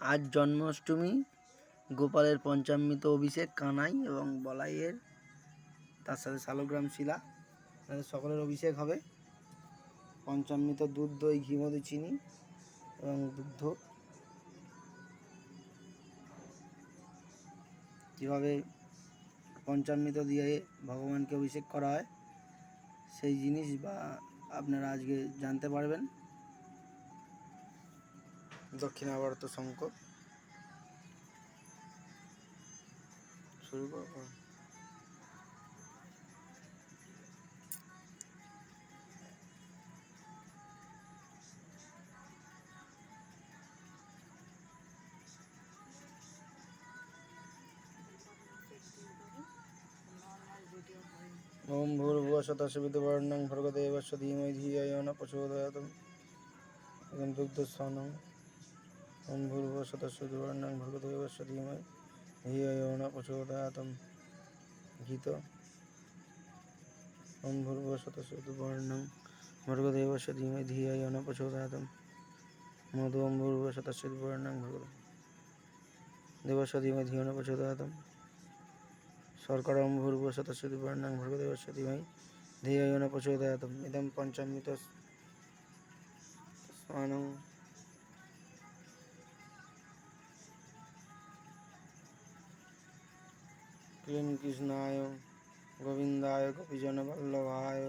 আজ জন্মাষ্টমী। গোপালের পঞ্চামৃত অভিষেক, কানাই এবং বলাইয়ের, তার সাথে শালগ্রাম শিলা। তাদের সকলের অভিষেক হবে। পঞ্চামৃত দুধ, দই, ঘি, মধু, চিনি এবং দুগ্ধ। কীভাবে পঞ্চামৃত দিয়ে ভগবানকে অভিষেক করা হয়, সেই জিনিস বা আপনারা আজকে জানতে পারবেন। দক্ষিণাবর্ত শঙ্খ। শুরু করব। ওম ভূর্ভুব শতশবিদবর্ণং ধীমহি ধিয়া ন দুগ্ধস্থানং ওম ओं भूर्भुवस्वतस्य दुर्वर्णं भगदेवस्य धीमहि धियो प्रचोदयात गीत। ओं भूर्भुवस्वतस्य दुर्वर्णं भर्गदेवस्य धीमहि धियो प्रचोदयात मधु ओं भूर्भुवस्वतस्य दुर्वर्णं भगदेवस्य धीमहि धियो न प्रचोदयातं सर्करं भूर्भुवस्वतस्य दुर्वर्णं भर्गदेवस्य धीमहि धियो प्रचोदयात इदम इदं पञ्चमितस्मानं क्लीं कृष्णाय गोविंदाय गोपीजन वल्लभाय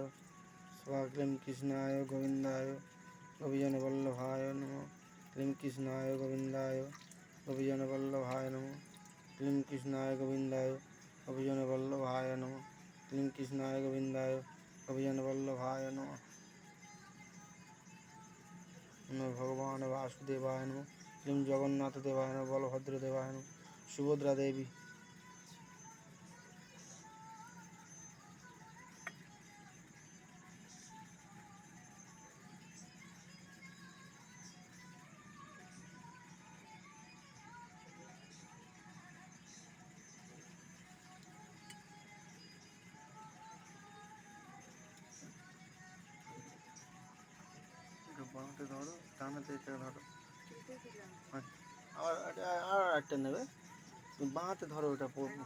क्लीं कृष्णाय गोविंदाय गोपीजनवल्लभाय नमो। क्लीं कृष्णाय गोविंदाय गोपीजनवल्लभाय नमो। क्लीं कृष्णाय गोविंदाय गोपीजनवल्लभाय नमो। क्लीं कृष्णाय गोविंदाय गोपीजनवल्लभाय नमः। नमो भगवान वासुदेवाय नमो। क्लीं जगन्नाथ देवाय नमो बलभद्र देवाय नमो। सुभद्रा देवी ধরো তো এটা ধরো। আবার এটা- আর একটা নেবে। বাঁতে ধরো ওটা পড়ব